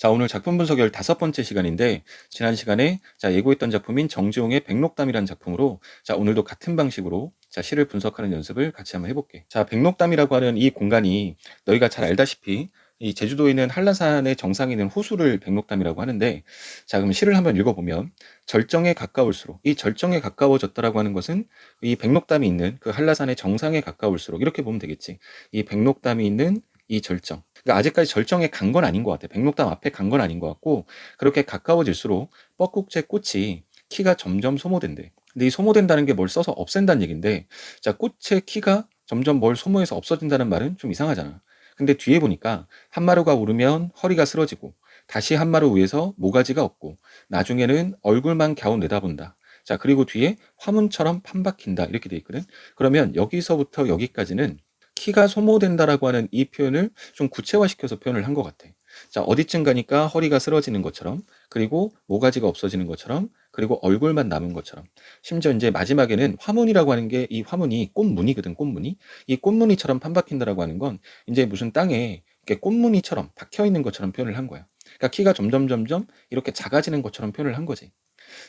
자, 오늘 작품 분석 15번째 시간인데, 지난 시간에 자, 예고했던 작품인 정지용의 백록담이라는 작품으로, 자, 오늘도 같은 방식으로 자, 시를 분석하는 연습을 같이 한번 해볼게. 자, 백록담이라고 하는 이 공간이 너희가 잘 알다시피 이 제주도에 있는 한라산의 정상에 있는 호수를 백록담이라고 하는데, 자, 그럼 시를 한번 읽어보면, 절정에 가까울수록, 이 절정에 가까워졌다라고 하는 것은 이 백록담이 있는 그 한라산의 정상에 가까울수록, 이렇게 보면 되겠지. 이 백록담이 있는 이 절정. 그러니까 아직까지 절정에 간 건 아닌 것 같아. 백록담 앞에 간 건 아닌 것 같고, 그렇게 가까워질수록 뻐꾹째 꽃이 키가 점점 소모된대. 근데 이 소모된다는 게 뭘 써서 없앤다는 얘기인데, 자, 꽃의 키가 점점 뭘 소모해서 없어진다는 말은 좀 이상하잖아. 근데 뒤에 보니까 한 마루가 오르면 허리가 쓰러지고, 다시 한 마루 위에서 모가지가 없고, 나중에는 얼굴만 겨우 내다본다. 자, 그리고 뒤에 화문처럼 판박힌다. 이렇게 돼 있거든. 그러면 여기서부터 여기까지는 키가 소모된다라고 하는 이 표현을 좀 구체화시켜서 표현을 한 것 같아. 자, 어디쯤 가니까 허리가 쓰러지는 것처럼, 그리고 모가지가 없어지는 것처럼, 그리고 얼굴만 남은 것처럼. 심지어 이제 마지막에는 화문이라고 하는 게 이 화문이 꽃무늬거든, 꽃무늬. 이 꽃무늬처럼 판박힌다라고 하는 건 이제 무슨 땅에 이렇게 꽃무늬처럼 박혀 있는 것처럼 표현을 한 거야. 그러니까 키가 점점 점점 이렇게 작아지는 것처럼 표현을 한 거지.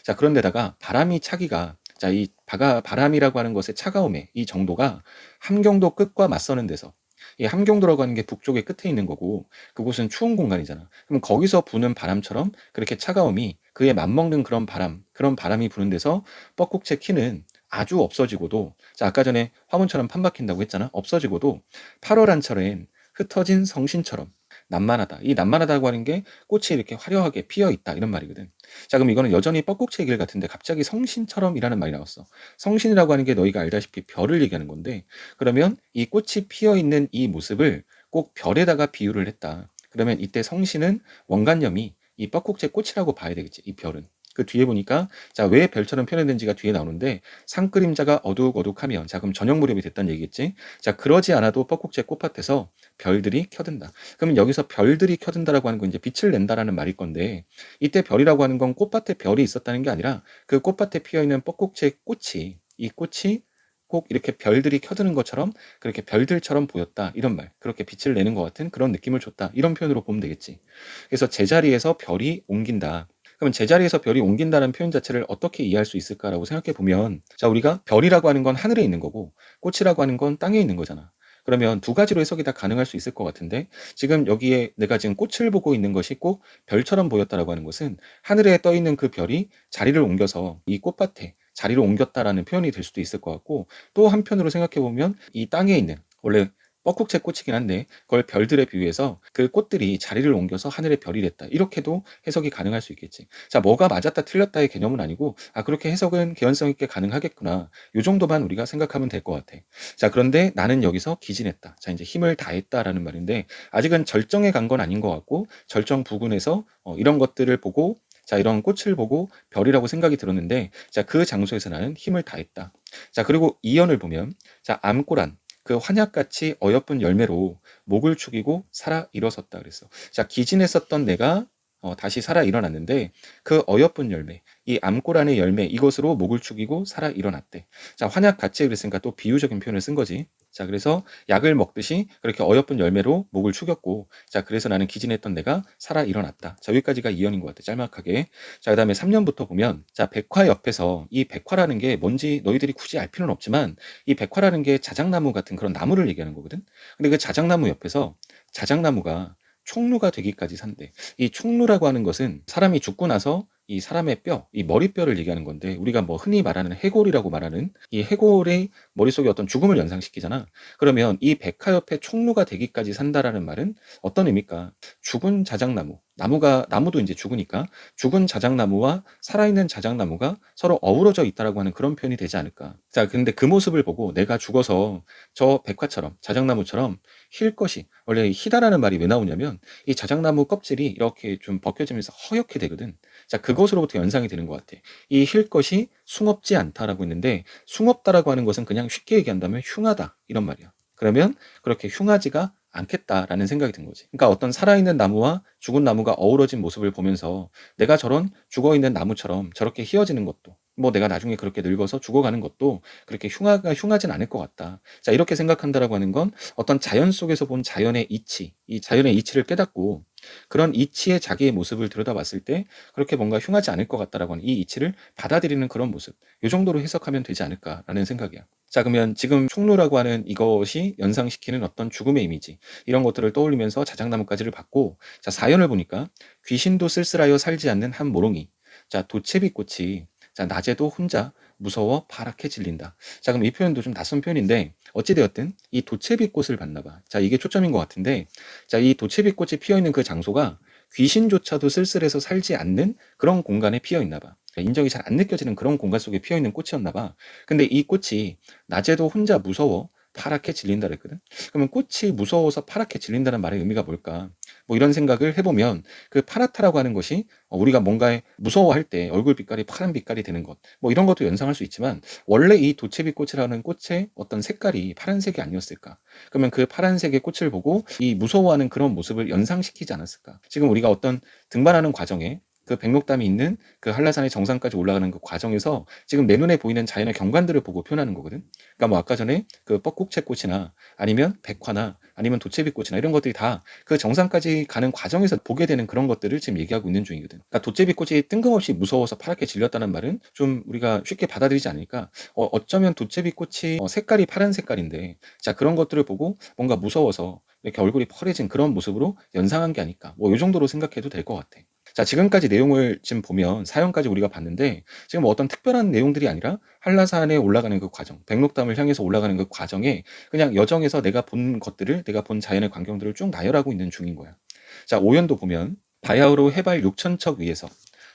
자, 그런데다가 바람이 차기가 자, 이 바가, 바람이라고 하는 것의 차가움의 이 정도가 함경도 끝과 맞서는 데서 이 함경도라고 하는 게 북쪽의 끝에 있는 거고 그곳은 추운 공간이잖아. 그럼 거기서 부는 바람처럼 그렇게 차가움이 그에 맞먹는 그런 바람, 그런 바람이 부는 데서 뻐꾹채 키는 아주 없어지고도 자 아까 전에 화문처럼 판박힌다고 했잖아. 없어지고도 8월 한철엔 흩어진 성신처럼 난만하다. 이 난만하다고 하는 게 꽃이 이렇게 화려하게 피어 있다 이런 말이거든. 자 그럼 이거는 여전히 뻐꾹채 길 같은데 갑자기 성신처럼이라는 말이 나왔어. 성신이라고 하는 게 너희가 알다시피 별을 얘기하는 건데 그러면 이 꽃이 피어 있는 이 모습을 꼭 별에다가 비유를 했다. 그러면 이때 성신은 원간염이 이 뻐꾹채 꽃이라고 봐야 되겠지. 이 별은. 그 뒤에 보니까 자 왜 별처럼 표현된지가 뒤에 나오는데 산 그림자가 어둑어둑하면 자 그럼 저녁 무렵이 됐다는 얘기겠지? 자 그러지 않아도 뻐꾹제 꽃밭에서 별들이 켜든다. 그러면 여기서 별들이 켜든다라고 하는 건 이제 빛을 낸다라는 말일 건데 이때 별이라고 하는 건 꽃밭에 별이 있었다는 게 아니라 그 꽃밭에 피어 있는 뻐꾹제 꽃이 이 꽃이 꼭 이렇게 별들이 켜드는 것처럼 그렇게 별들처럼 보였다. 이런 말. 그렇게 빛을 내는 것 같은 그런 느낌을 줬다. 이런 표현으로 보면 되겠지. 그래서 제자리에서 별이 옮긴다 그러면 제자리에서 별이 옮긴다는 표현 자체를 어떻게 이해할 수 있을까라고 생각해 보면 자 우리가 별이라고 하는 건 하늘에 있는 거고 꽃이라고 하는 건 땅에 있는 거잖아. 그러면 두 가지로 해석이 다 가능할 수 있을 것 같은데 지금 여기에 내가 지금 꽃을 보고 있는 것이 꼭 별처럼 보였다라고 하는 것은 하늘에 떠 있는 그 별이 자리를 옮겨서 이 꽃밭에 자리를 옮겼다라는 표현이 될 수도 있을 것 같고 또 한편으로 생각해 보면 이 땅에 있는 원래 뻐꾹새 꽃이긴 한데 그걸 별들에 비유해서 그 꽃들이 자리를 옮겨서 하늘의 별이 됐다. 이렇게도 해석이 가능할 수 있겠지. 자, 뭐가 맞았다 틀렸다의 개념은 아니고 아 그렇게 해석은 개연성 있게 가능하겠구나. 요 정도만 우리가 생각하면 될 것 같아. 자, 그런데 나는 여기서 기진했다. 자, 이제 힘을 다했다라는 말인데 아직은 절정에 간 건 아닌 것 같고 절정 부근에서 어, 이런 것들을 보고 자, 이런 꽃을 보고 별이라고 생각이 들었는데, 자, 그 장소에서 나는 힘을 다했다. 자, 그리고 이연을 보면, 자, 암꼬란, 그 환약같이 어여쁜 열매로 목을 축이고 살아 일어섰다 그랬어. 자, 기진했었던 내가 어, 다시 살아 일어났는데 그 어여쁜 열매, 이 암꼬란의 열매 이것으로 목을 축이고 살아 일어났대. 자, 환약 같이 그랬으니까 또 비유적인 표현을 쓴 거지. 자, 그래서 약을 먹듯이 그렇게 어여쁜 열매로 목을 축였고, 자, 그래서 나는 기진했던 내가 살아 일어났다. 자, 여기까지가 이연인 것 같아. 짤막하게. 자, 그 다음에 3년부터 보면, 자, 백화 옆에서 이 백화라는 게 뭔지 너희들이 굳이 알 필요는 없지만, 이 백화라는 게 자작나무 같은 그런 나무를 얘기하는 거거든. 근데 그 자작나무 옆에서 자작나무가 총루가 되기까지 산대. 이 총루라고 하는 것은 사람이 죽고 나서 이 사람의 뼈, 이 머리뼈를 얘기하는 건데 우리가 뭐 흔히 말하는 해골이라고 말하는 이 해골의 머릿속에 어떤 죽음을 연상시키잖아. 그러면 이 백화 옆에 총루가 되기까지 산다라는 말은 어떤 의미일까? 죽은 자작나무, 나무가 나무도 이제 죽으니까 죽은 자작나무와 살아있는 자작나무가 서로 어우러져 있다라고 하는 그런 표현이 되지 않을까. 자, 근데 그 모습을 보고 내가 죽어서 저 백화처럼 자작나무처럼 힐 것이 원래 희다라는 말이 왜 나오냐면 이 자작나무 껍질이 이렇게 좀 벗겨지면서 허옇게 되거든. 자, 그 것으로부터 연상이 되는 것 같아. 이 힐 것이 숭업지 않다라고 했는데 숭업다라고 하는 것은 그냥 쉽게 얘기한다면 흉하다 이런 말이야. 그러면 그렇게 흉하지가 않겠다라는 생각이 든 거지. 그러니까 어떤 살아있는 나무와 죽은 나무가 어우러진 모습을 보면서 내가 저런 죽어있는 나무처럼 저렇게 휘어지는 것도 뭐 내가 나중에 그렇게 늙어서 죽어가는 것도 그렇게 흉하가 흉하진 않을 것 같다. 자 이렇게 생각한다라고 하는 건 어떤 자연 속에서 본 자연의 이치, 이 자연의 이치를 깨닫고 그런 이치의 자기의 모습을 들여다봤을 때 그렇게 뭔가 흉하지 않을 것 같다라고 하는 이 이치를 받아들이는 그런 모습. 요 정도로 해석하면 되지 않을까라는 생각이야. 자, 그러면 지금 총루라고 하는 이것이 연상시키는 어떤 죽음의 이미지, 이런 것들을 떠올리면서 자작나무까지를 봤고, 자, 사연을 보니까 귀신도 쓸쓸하여 살지 않는 한 모롱이, 자, 도채비꽃이, 자, 낮에도 혼자 무서워 파랗게 질린다. 자, 그럼 이 표현도 좀 낯선 표현인데, 어찌되었든 이 도채비꽃을 봤나 봐. 자, 이게 초점인 것 같은데, 자, 이 도채비꽃이 피어 있는 그 장소가 귀신조차도 쓸쓸해서 살지 않는 그런 공간에 피어 있나 봐. 인정이 잘 안 느껴지는 그런 공간 속에 피어 있는 꽃이었나 봐. 근데 이 꽃이 낮에도 혼자 무서워 파랗게 질린다 그랬거든. 그러면 꽃이 무서워서 파랗게 질린다는 말의 의미가 뭘까? 뭐 이런 생각을 해보면 그 파랗다라고 하는 것이 어, 우리가 뭔가에 무서워할 때 얼굴 빛깔이 파란 빛깔이 되는 것, 뭐 이런 것도 연상할 수 있지만 원래 이 도채비 꽃이라는 꽃의 어떤 색깔이 파란색이 아니었을까? 그러면 그 파란색의 꽃을 보고 이 무서워하는 그런 모습을 연상시키지 않았을까? 지금 우리가 어떤 등반하는 과정에 그 백록담이 있는 그 한라산의 정상까지 올라가는 그 과정에서 지금 내 눈에 보이는 자연의 경관들을 보고 표현하는 거거든. 그러니까 뭐 아까 전에 그 뻐꾹채꽃이나 아니면 백화나 아니면 도채비꽃이나 이런 것들이 다 그 정상까지 가는 과정에서 보게 되는 그런 것들을 지금 얘기하고 있는 중이거든. 그러니까 도채비꽃이 뜬금없이 무서워서 파랗게 질렸다는 말은 좀 우리가 쉽게 받아들이지 않으니까 어, 어쩌면 도채비꽃이 어, 색깔이 파란 색깔인데 자 그런 것들을 보고 뭔가 무서워서 이렇게 얼굴이 펄해진 그런 모습으로 연상한 게 아닐까. 뭐 이 정도로 생각해도 될 것 같아. 자, 지금까지 내용을 지금 보면 사연까지 우리가 봤는데 지금 어떤 특별한 내용들이 아니라 한라산에 올라가는 그 과정, 백록담을 향해서 올라가는 그 과정에 그냥 여정에서 내가 본 것들을 내가 본 자연의 광경들을 쭉 나열하고 있는 중인 거야. 자, 오연도 보면 바야흐로 해발 6천척 위에서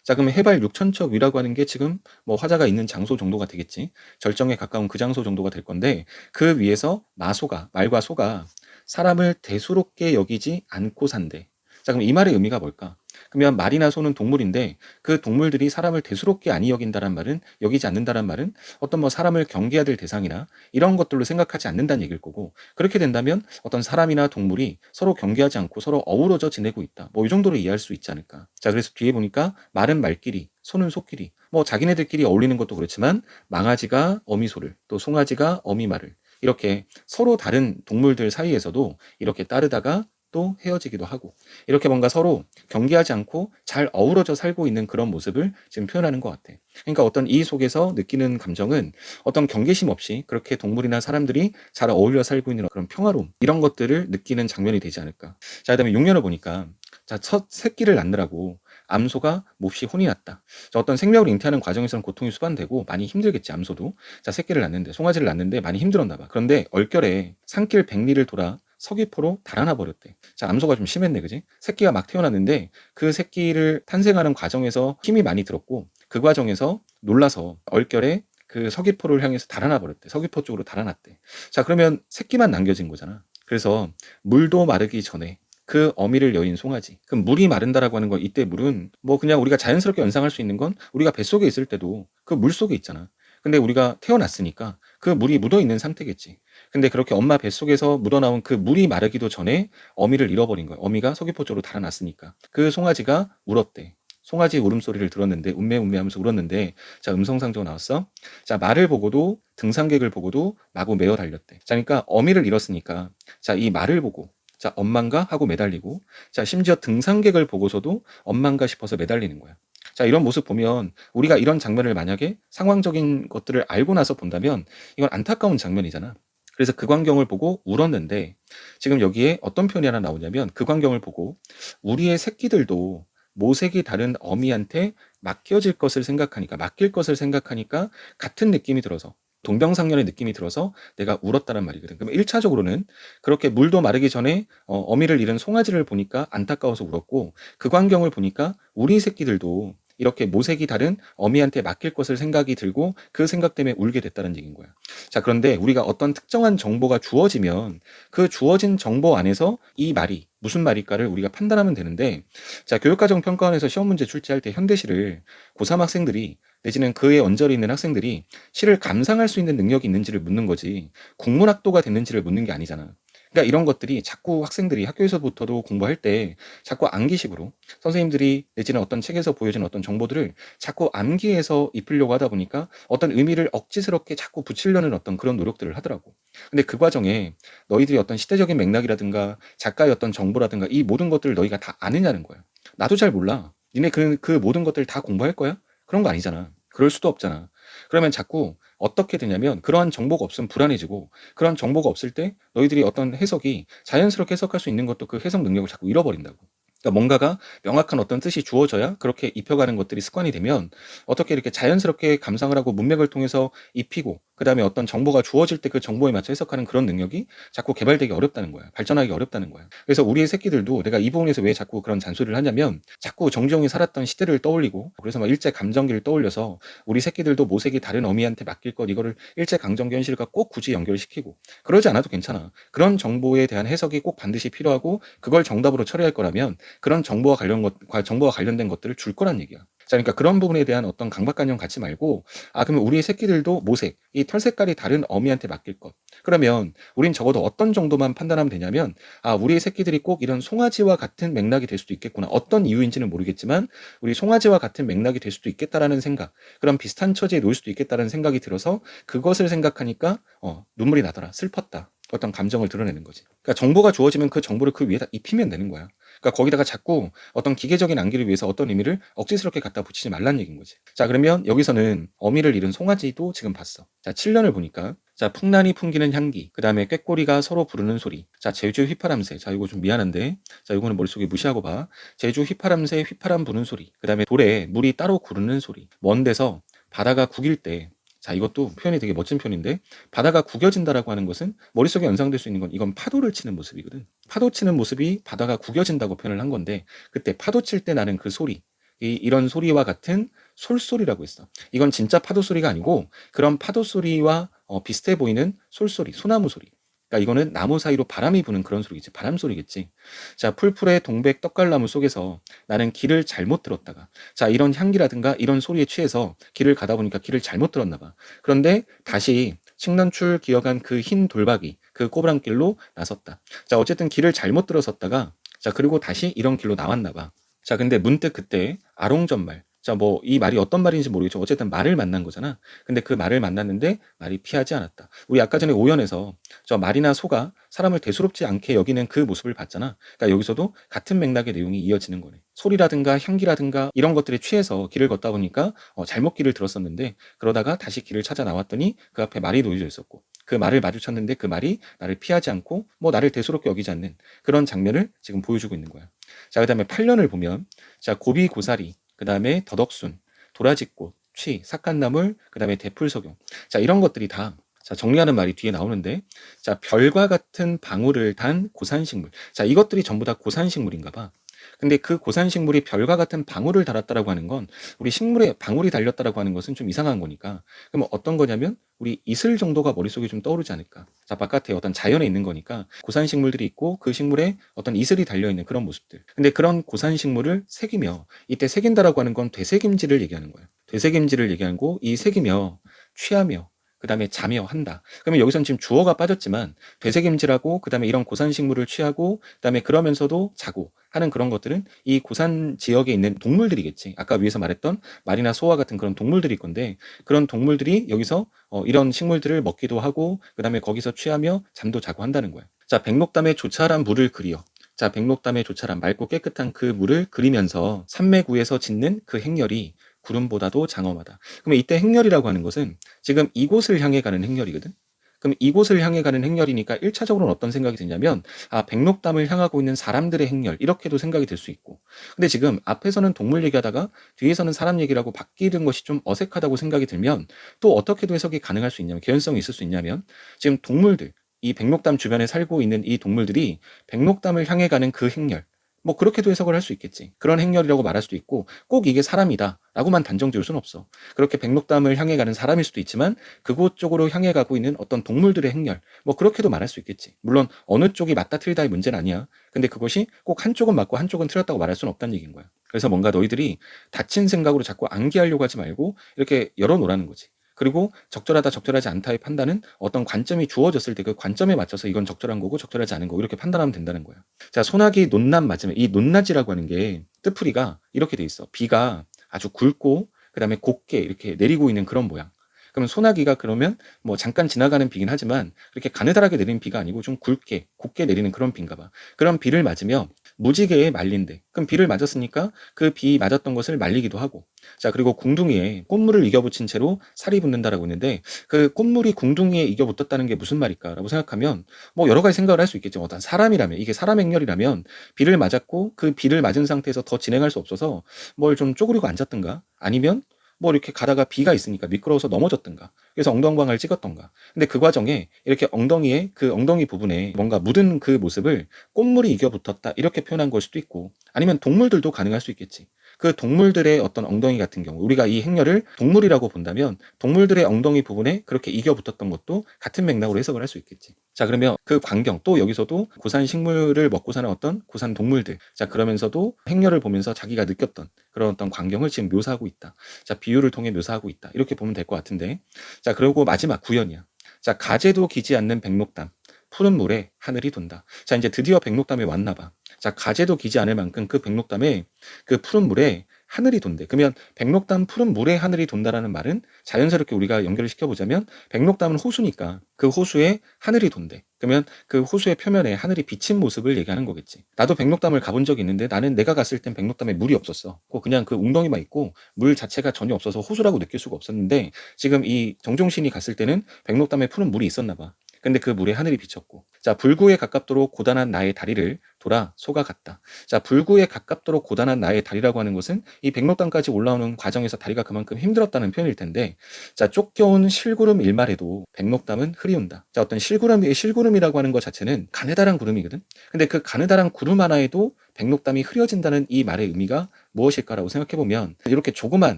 자, 그러면 해발 6천척 위라고 하는 게 지금 뭐 화자가 있는 장소 정도가 되겠지. 절정에 가까운 그 장소 정도가 될 건데 그 위에서 마소가 말과 소가 사람을 대수롭게 여기지 않고 산대. 자, 그럼 이 말의 의미가 뭘까? 그러면 말이나 소는 동물인데 그 동물들이 사람을 대수롭게 아니 여긴다란 말은 여기지 않는다란 말은 어떤 뭐 사람을 경계해야 될 대상이나 이런 것들로 생각하지 않는다는 얘기일 거고 그렇게 된다면 어떤 사람이나 동물이 서로 경계하지 않고 서로 어우러져 지내고 있다. 뭐 이 정도로 이해할 수 있지 않을까. 자, 그래서 뒤에 보니까 말은 말끼리, 소는 소끼리. 뭐 자기네들끼리 어울리는 것도 그렇지만 망아지가 어미소를 또 송아지가 어미말을 이렇게 서로 다른 동물들 사이에서도 이렇게 따르다가 또 헤어지기도 하고 이렇게 뭔가 서로 경계하지 않고 잘 어우러져 살고 있는 그런 모습을 지금 표현하는 것 같아. 그러니까 어떤 이 속에서 느끼는 감정은 어떤 경계심 없이 그렇게 동물이나 사람들이 잘 어울려 살고 있는 그런 평화로움 이런 것들을 느끼는 장면이 되지 않을까. 자, 그다음에 6년을 보니까 자, 첫 새끼를 낳느라고 암소가 몹시 혼이 났다. 자, 어떤 생명을 잉태하는 과정에서는 고통이 수반되고 많이 힘들겠지, 암소도. 자, 새끼를 낳는데, 송아지를 낳는데 많이 힘들었나 봐. 그런데 얼결에 산길 백리를 돌아 서귀포로 달아나 버렸대. 자, 암소가 좀 심했네, 그지? 새끼가 막 태어났는데 그 새끼를 탄생하는 과정에서 힘이 많이 들었고 그 과정에서 놀라서 얼결에 그 서귀포를 향해서 달아나 버렸대. 서귀포 쪽으로 달아났대. 자, 그러면 새끼만 남겨진 거잖아. 그래서 물도 마르기 전에 그 어미를 여인 송아지. 그럼 물이 마른다라고 하는 건 이때 물은 뭐 그냥 우리가 자연스럽게 연상할 수 있는 건 우리가 뱃속에 있을 때도 그 물 속에 있잖아. 근데 우리가 태어났으니까 그 물이 묻어 있는 상태겠지. 근데 그렇게 엄마 뱃속에서 묻어나온 그 물이 마르기도 전에 어미를 잃어버린 거야. 어미가 서귀포 쪽으로 달아났으니까. 그 송아지가 울었대. 송아지 울음소리를 들었는데 운매 운매 하면서 울었는데 자 음성상조가 나왔어. 자 말을 보고도 등산객을 보고도 마구 메어 달렸대. 자 그러니까 어미를 잃었으니까 자 이 말을 보고 자 엄만가 하고 매달리고 자 심지어 등산객을 보고서도 엄만가 싶어서 매달리는 거야. 자, 이런 모습 보면 우리가 이런 장면을 만약에 상황적인 것들을 알고 나서 본다면 이건 안타까운 장면이잖아. 그래서 그 광경을 보고 울었는데 지금 여기에 어떤 표현이 하나 나오냐면 그 광경을 보고 우리의 새끼들도 모색이 다른 어미한테 맡겨질 것을 생각하니까 맡길 것을 생각하니까 같은 느낌이 들어서 동병상련의 느낌이 들어서 내가 울었다는 말이거든. 그러면 1차적으로는 그렇게 물도 마르기 전에 어, 어미를 잃은 송아지를 보니까 안타까워서 울었고 그 광경을 보니까 우리 새끼들도 이렇게 모색이 다른 어미한테 맡길 것을 생각이 들고 그 생각 때문에 울게 됐다는 얘기인 거야. 자, 그런데 우리가 어떤 특정한 정보가 주어지면 그 주어진 정보 안에서 이 말이 무슨 말일까를 우리가 판단하면 되는데 자, 교육과정 평가원에서 시험 문제 출제할 때 현대시를 고3 학생들이 내지는 그에 언저리 있는 학생들이 시를 감상할 수 있는 능력이 있는지를 묻는 거지 국문학도가 됐는지를 묻는 게 아니잖아. 그러니까 이런 것들이 자꾸 학생들이 학교에서부터도 공부할 때 자꾸 암기식으로 선생님들이 내지는 어떤 책에서 보여준 어떤 정보들을 자꾸 암기해서 입히려고 하다 보니까 어떤 의미를 억지스럽게 자꾸 붙이려는 어떤 그런 노력들을 하더라고. 근데 그 과정에 너희들이 어떤 시대적인 맥락이라든가 작가의 어떤 정보라든가 이 모든 것들을 너희가 다 아느냐는 거야. 나도 잘 몰라. 니네 그, 그 모든 것들 다 공부할 거야? 그런 거 아니잖아. 그럴 수도 없잖아. 그러면 자꾸 어떻게 되냐면 그러한 정보가 없으면 불안해지고 그런 정보가 없을 때 너희들이 어떤 해석이 자연스럽게 해석할 수 있는 것도 그 해석 능력을 자꾸 잃어버린다고. 그러니까 뭔가가 명확한 어떤 뜻이 주어져야 그렇게 입혀가는 것들이 습관이 되면 어떻게 이렇게 자연스럽게 감상을 하고 문맥을 통해서 입히고 그 다음에 어떤 정보가 주어질 때 그 정보에 맞춰 해석하는 그런 능력이 자꾸 개발되기 어렵다는 거야. 발전하기 어렵다는 거야. 그래서 우리의 새끼들도 내가 이 부분에서 왜 자꾸 그런 잔소리를 하냐면 자꾸 정지용이 살았던 시대를 떠올리고 그래서 막 일제 감정기를 떠올려서 우리 새끼들도 모색이 다른 어미한테 맡길 것 이거를 일제 감정기 현실과 꼭 굳이 연결시키고 그러지 않아도 괜찮아. 그런 정보에 대한 해석이 꼭 반드시 필요하고 그걸 정답으로 처리할 거라면 그런 정보와 관련 것, 정보와 관련된 것들을 줄 거란 얘기야. 자, 그러니까 그런 부분에 대한 어떤 강박관념 갖지 말고, 아, 그러면 우리의 새끼들도 모색, 이 털 색깔이 다른 어미한테 맡길 것. 그러면 우린 적어도 어떤 정도만 판단하면 되냐면, 아, 우리의 새끼들이 꼭 이런 송아지와 같은 맥락이 될 수도 있겠구나. 어떤 이유인지는 모르겠지만, 우리 송아지와 같은 맥락이 될 수도 있겠다라는 생각, 그런 비슷한 처지에 놓일 수도 있겠다라는 생각이 들어서 그것을 생각하니까, 어, 눈물이 나더라. 슬펐다. 어떤 감정을 드러내는 거지. 그러니까 정보가 주어지면 그 정보를 그 위에다 입히면 되는 거야. 그러니까 거기다가 자꾸 어떤 기계적인 암기를 위해서 어떤 의미를 억지스럽게 갖다 붙이지 말란 얘기인 거지. 자, 그러면 여기서는 어미를 잃은 송아지도 지금 봤어. 자, 7년을 보니까 자, 풍란이 풍기는 향기, 그 다음에 꾀꼬리가 서로 부르는 소리. 자, 제주 휘파람새. 자, 이거 좀 미안한데. 자, 이거는 머릿속에 무시하고 봐. 제주 휘파람새 휘파람 부는 소리. 그 다음에 돌에 물이 따로 구르는 소리. 먼 데서 바다가 구길 때 자, 이것도 표현이 되게 멋진 표현인데 바다가 구겨진다라고 하는 것은 머릿속에 연상될 수 있는 건 이건 파도를 치는 모습이거든. 파도 치는 모습이 바다가 구겨진다고 표현을 한 건데 그때 파도 칠 때 나는 그 소리 이, 이런 소리와 같은 솔소리라고 했어. 이건 진짜 파도 소리가 아니고 그런 파도 소리와 어, 비슷해 보이는 솔소리, 소나무 소리. 그러니까 이거는 나무 사이로 바람이 부는 그런 소리겠지. 바람 소리겠지. 자, 풀풀의 동백 떡갈나무 속에서 나는 길을 잘못 들었다가 자, 이런 향기라든가 이런 소리에 취해서 길을 가다 보니까 길을 잘못 들었나 봐. 그런데 다시 칡난출 기어간 그 흰 돌박이 그 꼬부랑길로 나섰다. 자, 어쨌든 길을 잘못 들어섰다가 자, 그리고 다시 이런 길로 나왔나 봐. 자, 근데 문득 그때 아롱전말 자, 뭐, 이 말이 어떤 말인지 모르겠죠. 어쨌든 말을 만난 거잖아. 근데 그 말을 만났는데 말이 피하지 않았다. 우리 아까 전에 오연에서 저 말이나 소가 사람을 대수롭지 않게 여기는 그 모습을 봤잖아. 그러니까 여기서도 같은 맥락의 내용이 이어지는 거네. 소리라든가 향기라든가 이런 것들에 취해서 길을 걷다 보니까 어, 잘못 길을 들었었는데 그러다가 다시 길을 찾아 나왔더니 그 앞에 말이 놓여져 있었고 그 말을 마주쳤는데 그 말이 나를 피하지 않고 뭐 나를 대수롭게 여기지 않는 그런 장면을 지금 보여주고 있는 거야. 자, 그 다음에 8년을 보면 자, 고비 고사리 그 다음에 더덕순, 도라지꽃, 취, 삭간나물, 그 다음에 대풀석용. 자, 이런 것들이 다 자, 정리하는 말이 뒤에 나오는데, 자, 별과 같은 방울을 단 고산식물. 자, 이것들이 전부 다 고산식물인가 봐. 근데 그 고산 식물이 별과 같은 방울을 달았다라고 하는 건 우리 식물에 방울이 달렸다라고 하는 것은 좀 이상한 거니까. 그럼 어떤 거냐면 우리 이슬 정도가 머릿속에 좀 떠오르지 않을까. 자 바깥에 어떤 자연에 있는 거니까 고산 식물들이 있고 그 식물에 어떤 이슬이 달려 있는 그런 모습들. 근데 그런 고산 식물을 새기며 이때 새긴다라고 하는 건 되새김질을 얘기하는 거예요. 되새김질을 얘기하는 거이 새기며 취하며 그 다음에 자며 한다. 그러면 여기서는 지금 주어가 빠졌지만 되새김질하고 그 다음에 이런 고산식물을 취하고 그 다음에 그러면서도 자고 하는 그런 것들은 이 고산 지역에 있는 동물들이겠지. 아까 위에서 말했던 말이나 소와 같은 그런 동물들일 건데 그런 동물들이 여기서 어, 이런 식물들을 먹기도 하고 그 다음에 거기서 취하며 잠도 자고 한다는 거야. 자, 백록담에 조차란 물을 그리어. 자, 백록담에 조차란 맑고 깨끗한 그 물을 그리면서 산맥위에서 짓는 그 행렬이 구름보다도 장엄하다. 그러면 이때 행렬이라고 하는 것은 지금 이곳을 향해 가는 행렬이거든. 그럼 이곳을 향해 가는 행렬이니까 1차적으로는 어떤 생각이 드냐면 아 백록담을 향하고 있는 사람들의 행렬 이렇게도 생각이 들 수 있고 근데 지금 앞에서는 동물 얘기하다가 뒤에서는 사람 얘기라고 바뀌는 것이 좀 어색하다고 생각이 들면 또 어떻게도 해석이 가능할 수 있냐면 개연성이 있을 수 있냐면 지금 동물들 이 백록담 주변에 살고 있는 이 동물들이 백록담을 향해 가는 그 행렬 뭐 그렇게도 해석을 할 수 있겠지. 그런 행렬이라고 말할 수도 있고 꼭 이게 사람이다 라고만 단정 지을 수는 없어. 그렇게 백록담을 향해 가는 사람일 수도 있지만 그곳 쪽으로 향해 가고 있는 어떤 동물들의 행렬 뭐 그렇게도 말할 수 있겠지. 물론 어느 쪽이 맞다 틀리다의 문제는 아니야. 근데 그것이 꼭 한쪽은 맞고 한쪽은 틀렸다고 말할 수는 없다는 얘기인 거야. 그래서 뭔가 너희들이 다친 생각으로 자꾸 암기하려고 하지 말고 이렇게 열어놓으라는 거지. 그리고 적절하다 적절하지 않다의 판단은 어떤 관점이 주어졌을 때 그 관점에 맞춰서 이건 적절한 거고 적절하지 않은 거고 이렇게 판단하면 된다는 거야. 자, 소나기 논낮 맞으면 이 논낮이라고 하는 게 뜻풀이가 이렇게 돼 있어. 비가 아주 굵고 그다음에 곱게 이렇게 내리고 있는 그런 모양. 그러면 소나기가 그러면 뭐 잠깐 지나가는 비긴 하지만 그렇게 가느다랗게 내리는 비가 아니고 좀 굵게 곱게 내리는 그런 비인가 봐. 그런 비를 맞으며 무지개에 말린대. 그럼 비를 맞았으니까 그 비 맞았던 것을 말리기도 하고. 자, 그리고 궁둥이에 꽃물을 이겨붙인 채로 살이 붙는다라고 했는데 그 꽃물이 궁둥이에 이겨붙었다는 게 무슨 말일까라고 생각하면 뭐 여러 가지 생각을 할 수 있겠죠. 어떤 사람이라면 이게 사람 행렬이라면 비를 맞았고 그 비를 맞은 상태에서 더 진행할 수 없어서 뭘 좀 쪼그리고 앉았든가 아니면 뭐 이렇게 가다가 비가 있으니까 미끄러워서 넘어졌든가 그래서 엉덩방을 찍었던가. 근데 그 과정에 이렇게 엉덩이에 그 엉덩이 부분에 뭔가 묻은 그 모습을 꽃물이 이겨 붙었다 이렇게 표현한 걸 수도 있고 아니면 동물들도 가능할 수 있겠지 그 동물들의 어떤 엉덩이 같은 경우 우리가 이 행렬을 동물이라고 본다면 동물들의 엉덩이 부분에 그렇게 이겨 붙었던 것도 같은 맥락으로 해석을 할 수 있겠지. 자 그러면 그 광경 또 여기서도 고산 식물을 먹고 사는 어떤 고산 동물들 자 그러면서도 행렬을 보면서 자기가 느꼈던 그런 어떤 광경을 지금 묘사하고 있다. 자 비유를 통해 묘사하고 있다. 이렇게 보면 될 것 같은데. 자 그리고 마지막 구연이야. 자 가재도 기지 않는 백록담 푸른 물에 하늘이 돈다. 자 이제 드디어 백록담에 왔나 봐 자, 가재도 기지 않을 만큼 그 백록담에 그 푸른 물에 하늘이 돈대. 그러면 백록담 푸른 물에 하늘이 돈다라는 말은 자연스럽게 우리가 연결을 시켜보자면 백록담은 호수니까 그 호수에 하늘이 돈대. 그러면 그 호수의 표면에 하늘이 비친 모습을 얘기하는 거겠지. 나도 백록담을 가본 적이 있는데 나는 내가 갔을 땐 백록담에 물이 없었어. 그냥 그 웅덩이만 있고 물 자체가 전혀 없어서 호수라고 느낄 수가 없었는데 지금 이 정종신이 갔을 때는 백록담에 푸른 물이 있었나 봐. 근데 그 물에 하늘이 비쳤고 자 불구에 가깝도록 고단한 나의 다리를 돌아 소가 갔다. 자 불구에 가깝도록 고단한 나의 다리라고 하는 것은 이 백록당까지 올라오는 과정에서 다리가 그만큼 힘들었다는 표현일 텐데 자 쫓겨온 실구름 일말에도 백록담은 흐리운다. 자 어떤 실구름 의 실구름이라고 하는 것 자체는 가느다란 구름이거든. 근데 그 가느다란 구름 하나에도 백록담이 흐려진다는 이 말의 의미가 무엇일까라고 생각해 보면 이렇게 조그만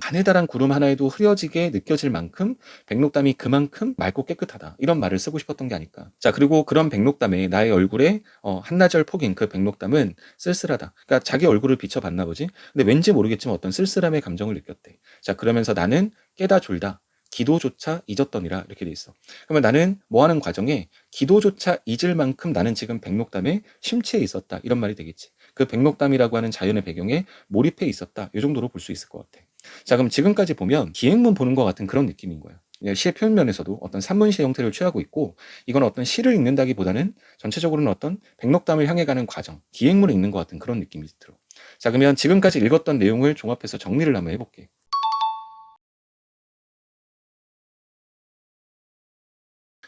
가느다란 구름 하나에도 흐려지게 느껴질 만큼 백록담이 그만큼 맑고 깨끗하다 이런 말을 쓰고 싶었던 게 아닐까. 자 그리고 그런 백록담에 나의 얼굴에 어, 한나절 폭인 그 백록담은 쓸쓸하다. 그러니까 자기 얼굴을 비춰봤나 보지. 근데 왠지 모르겠지만 어떤 쓸쓸함의 감정을 느꼈대. 자 그러면서 나는 깨다 졸다. 기도조차 잊었더니라 이렇게 돼 있어. 그러면 나는 뭐 하는 과정에 기도조차 잊을 만큼 나는 지금 백록담에 심취해 있었다 이런 말이 되겠지. 그 백록담이라고 하는 자연의 배경에 몰입해 있었다 이 정도로 볼 수 있을 것 같아. 자 그럼 지금까지 보면 기행문 보는 것 같은 그런 느낌인 거야. 시의 표현면에서도 어떤 산문시의 형태를 취하고 있고 이건 어떤 시를 읽는다기보다는 전체적으로는 어떤 백록담을 향해 가는 과정, 기행문을 읽는 것 같은 그런 느낌이 들어. 자 그러면 지금까지 읽었던 내용을 종합해서 정리를 한번 해볼게.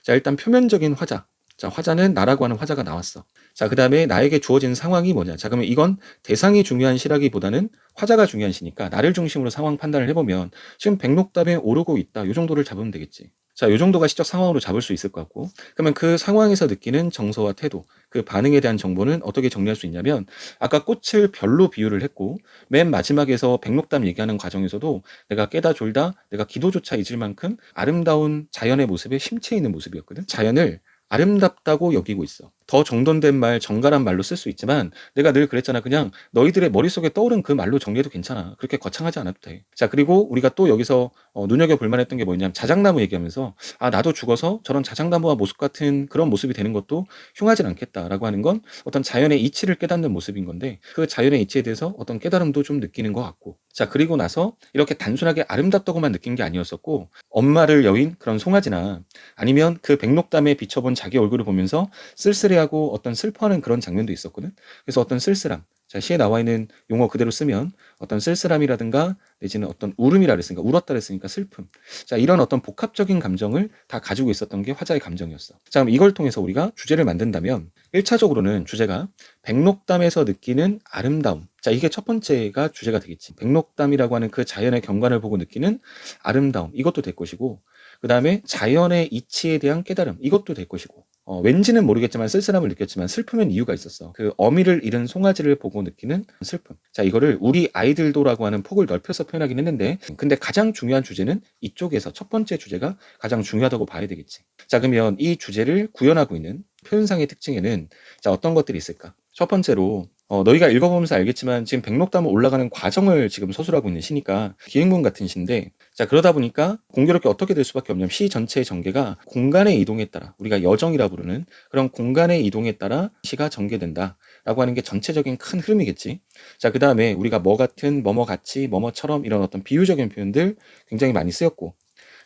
자, 일단 표면적인 화자. 자, 화자는 나라고 하는 화자가 나왔어. 자, 그 다음에 나에게 주어진 상황이 뭐냐. 자, 그러면 이건 대상이 중요한 시라기보다는 화자가 중요한 시니까 나를 중심으로 상황 판단을 해보면 지금 백록담에 오르고 있다. 요 정도를 잡으면 되겠지. 자, 요 정도가 시적 상황으로 잡을 수 있을 것 같고. 그러면 그 상황에서 느끼는 정서와 태도, 그 반응에 대한 정보는 어떻게 정리할 수 있냐면 아까 꽃을 별로 비유를 했고 맨 마지막에서 백록담 얘기하는 과정에서도 내가 깨다 졸다 내가 기도조차 잊을 만큼 아름다운 자연의 모습에 심취해 있는 모습이었거든. 자연을 아름답다고 여기고 있어. 더 정돈된 말, 정갈한 말로 쓸 수 있지만 내가 늘 그랬잖아. 그냥 너희들의 머릿속에 떠오른 그 말로 정리해도 괜찮아. 그렇게 거창하지 않아도 돼. 자, 그리고 우리가 또 여기서 어, 눈여겨 볼 만 했던 게 뭐냐면 자작나무 얘기하면서 아, 나도 죽어서 저런 자작나무와 모습 같은 그런 모습이 되는 것도 흉하진 않겠다라고 하는 건 어떤 자연의 이치를 깨닫는 모습인 건데 그 자연의 이치에 대해서 어떤 깨달음도 좀 느끼는 것 같고 자, 그리고 나서 이렇게 단순하게 아름답다고만 느낀 게 아니었었고 엄마를 여인 그런 송아지나 아니면 그 백록담에 비춰본 자기 얼굴을 보면서 쓸쓸해 하고 어떤 슬퍼하는 그런 장면도 있었거든. 그래서 어떤 쓸쓸함. 자, 시에 나와 있는 용어 그대로 쓰면 어떤 쓸쓸함이라든가 내지는 어떤 울음이라 그랬으니까 울었다 그랬으니까 슬픔. 자, 이런 어떤 복합적인 감정을 다 가지고 있었던 게 화자의 감정이었어. 자, 그럼 이걸 통해서 우리가 주제를 만든다면 1차적으로는 주제가 백록담에서 느끼는 아름다움. 자, 이게 첫 번째가 주제가 되겠지. 백록담이라고 하는 그 자연의 경관을 보고 느끼는 아름다움. 이것도 될 것이고, 그 다음에 자연의 이치에 대한 깨달음. 이것도 될 것이고, 어, 왠지는 모르겠지만 쓸쓸함을 느꼈지만 슬픔엔 이유가 있었어. 그 어미를 잃은 송아지를 보고 느끼는 슬픔. 자, 이거를 우리 아이들도라고 하는 폭을 넓혀서 표현하긴 했는데, 근데 가장 중요한 주제는 이쪽에서 첫 번째 주제가 가장 중요하다고 봐야 되겠지. 자, 그러면 이 주제를 구현하고 있는 표현상의 특징에는 자, 어떤 것들이 있을까? 첫 번째로 어, 너희가 읽어보면서 알겠지만 지금 백록담을 올라가는 과정을 지금 서술하고 있는 시니까 기행문 같은 시인데 자 그러다 보니까 공교롭게 어떻게 될 수밖에 없냐면 시 전체의 전개가 공간의 이동에 따라 우리가 여정이라 부르는 그런 공간의 이동에 따라 시가 전개된다. 라고 하는 게 전체적인 큰 흐름이겠지. 자, 그 다음에 우리가 뭐 같은, 뭐뭐 같이, 뭐뭐처럼 이런 어떤 비유적인 표현들 굉장히 많이 쓰였고.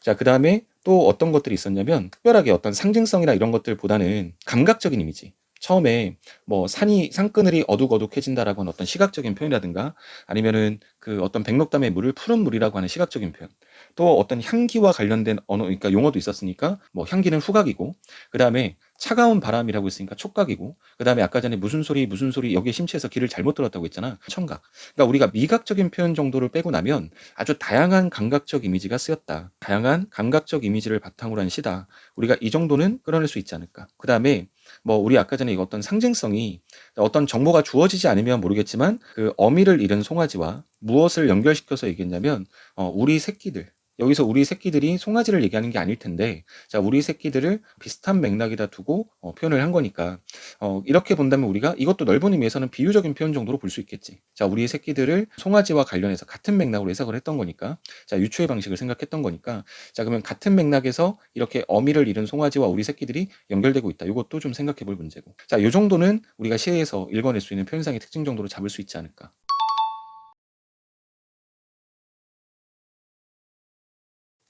자, 그 다음에 또 어떤 것들이 있었냐면 특별하게 어떤 상징성이나 이런 것들보다는 감각적인 이미지. 처음에 뭐 산이 산그늘이 어둑어둑해진다라고 하는 어떤 시각적인 표현이라든가 아니면은 그 어떤 백록담의 물을 푸른 물이라고 하는 시각적인 표현. 또 어떤 향기와 관련된 언어 그러니까 용어도 있었으니까 뭐 향기는 후각이고 그다음에 차가운 바람이라고 했으니까 촉각이고 그다음에 아까 전에 무슨 소리 무슨 소리 여기에 심취해서 귀를 잘못 들었다고 했잖아. 청각. 그러니까 우리가 미각적인 표현 정도를 빼고 나면 아주 다양한 감각적 이미지가 쓰였다. 다양한 감각적 이미지를 바탕으로 한 시다. 우리가 이 정도는 끌어낼 수 있지 않을까. 그다음에 뭐 우리 아까 전에 어떤 상징성이 어떤 정보가 주어지지 않으면 모르겠지만 그 어미를 잃은 송아지와 무엇을 연결시켜서 얘기했냐면 어, 우리 새끼들 여기서 우리 새끼들이 송아지를 얘기하는 게 아닐 텐데 자 우리 새끼들을 비슷한 맥락에다 두고 어, 표현을 한 거니까 어, 이렇게 본다면 우리가 이것도 넓은 의미에서는 비유적인 표현 정도로 볼 수 있겠지. 자 우리 새끼들을 송아지와 관련해서 같은 맥락으로 해석을 했던 거니까 자 유추의 방식을 생각했던 거니까 자 그러면 같은 맥락에서 이렇게 어미를 잃은 송아지와 우리 새끼들이 연결되고 있다. 이것도 좀 생각해 볼 문제고. 자 이 정도는 우리가 시에서 읽어낼 수 있는 표현상의 특징 정도로 잡을 수 있지 않을까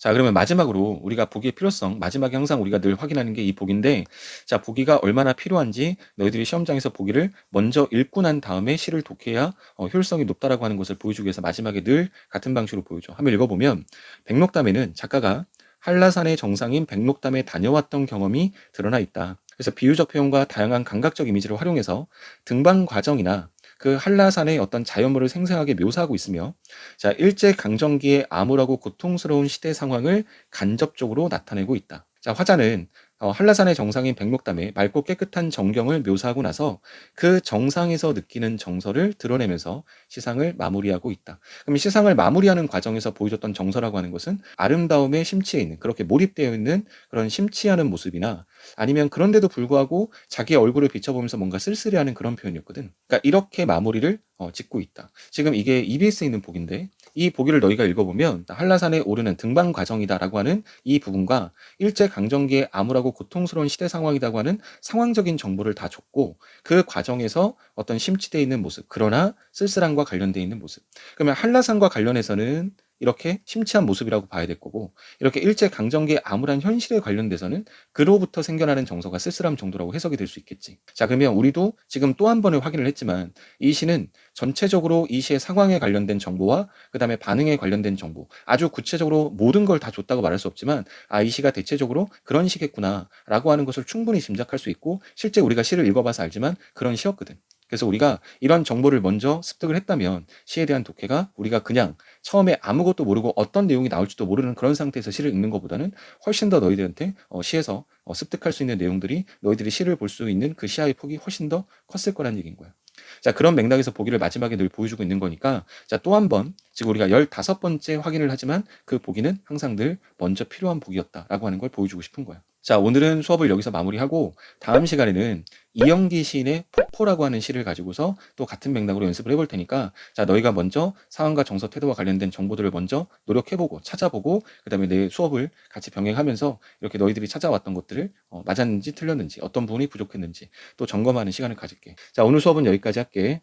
자, 그러면 마지막으로 우리가 보기의 필요성, 마지막에 항상 우리가 늘 확인하는 게이 보기인데, 자, 보기가 얼마나 필요한지 너희들이 시험장에서 보기를 먼저 읽고 난 다음에 시를 독해야 어, 효율성이 높다라고 하는 것을 보여주기 위해서 마지막에 늘 같은 방식으로 보여줘. 한번 읽어보면, 백록담에는 작가가 한라산의 정상인 백록담에 다녀왔던 경험이 드러나 있다. 그래서 비유적 표현과 다양한 감각적 이미지를 활용해서 등반 과정이나 그 한라산의 어떤 자연물을 생생하게 묘사하고 있으며 자 일제 강점기의 암울하고 고통스러운 시대 상황을 간접적으로 나타내고 있다. 자 화자는 어, 한라산의 정상인 백록담에 맑고 깨끗한 정경을 묘사하고 나서 그 정상에서 느끼는 정서를 드러내면서 시상을 마무리하고 있다. 그럼 시상을 마무리하는 과정에서 보여줬던 정서라고 하는 것은 아름다움에 심취해 있는 그렇게 몰입되어 있는 그런 심취하는 모습이나 아니면 그런데도 불구하고 자기의 얼굴을 비춰보면서 뭔가 쓸쓸해하는 그런 표현이었거든. 그러니까 이렇게 마무리를 어, 짓고 있다. 지금 이게 EBS에 있는 복인데 이 보기를 너희가 읽어보면 한라산에 오르는 등반 과정이다라고 하는 이 부분과 일제 강점기의 암울하고 고통스러운 시대 상황이라고 하는 상황적인 정보를 다 줬고 그 과정에서 어떤 심취되어 있는 모습 그러나 쓸쓸함과 관련되어 있는 모습. 그러면 한라산과 관련해서는 이렇게 심취한 모습이라고 봐야 될 거고 이렇게 일제 강점기의 암울한 현실에 관련돼서는 그로부터 생겨나는 정서가 쓸쓸함 정도라고 해석이 될 수 있겠지. 자 그러면 우리도 지금 또 한 번을 확인을 했지만 이 시는 전체적으로 이 시의 상황에 관련된 정보와 그 다음에 반응에 관련된 정보 아주 구체적으로 모든 걸 다 줬다고 말할 수 없지만 아 이 시가 대체적으로 그런 시겠구나 라고 하는 것을 충분히 짐작할 수 있고 실제 우리가 시를 읽어봐서 알지만 그런 시였거든. 그래서 우리가 이런 정보를 먼저 습득을 했다면 시에 대한 독해가 우리가 그냥 처음에 아무것도 모르고 어떤 내용이 나올지도 모르는 그런 상태에서 시를 읽는 것보다는 훨씬 더 너희들한테 어, 시에서 어, 습득할 수 있는 내용들이 너희들이 시를 볼 수 있는 그 시야의 폭이 훨씬 더 컸을 거란 얘기인 거야. 자, 그런 맥락에서 보기를 마지막에 늘 보여주고 있는 거니까 자, 또 한번 지금 우리가 15번째 확인을 하지만 그 보기는 항상 늘 먼저 필요한 보기였다라고 하는 걸 보여주고 싶은 거야. 자, 오늘은 수업을 여기서 마무리하고 다음 시간에는 이영기 시인의 폭포라고 하는 시를 가지고서 또 같은 맥락으로 연습을 해볼 테니까 자, 너희가 먼저 상황과 정서 태도와 관련된 정보들을 먼저 노력해보고 찾아보고 그 다음에 내 수업을 같이 병행하면서 이렇게 너희들이 찾아왔던 것들을 어, 맞았는지 틀렸는지 어떤 부분이 부족했는지 또 점검하는 시간을 가질게. 자, 오늘 수업은 여기까지 할게.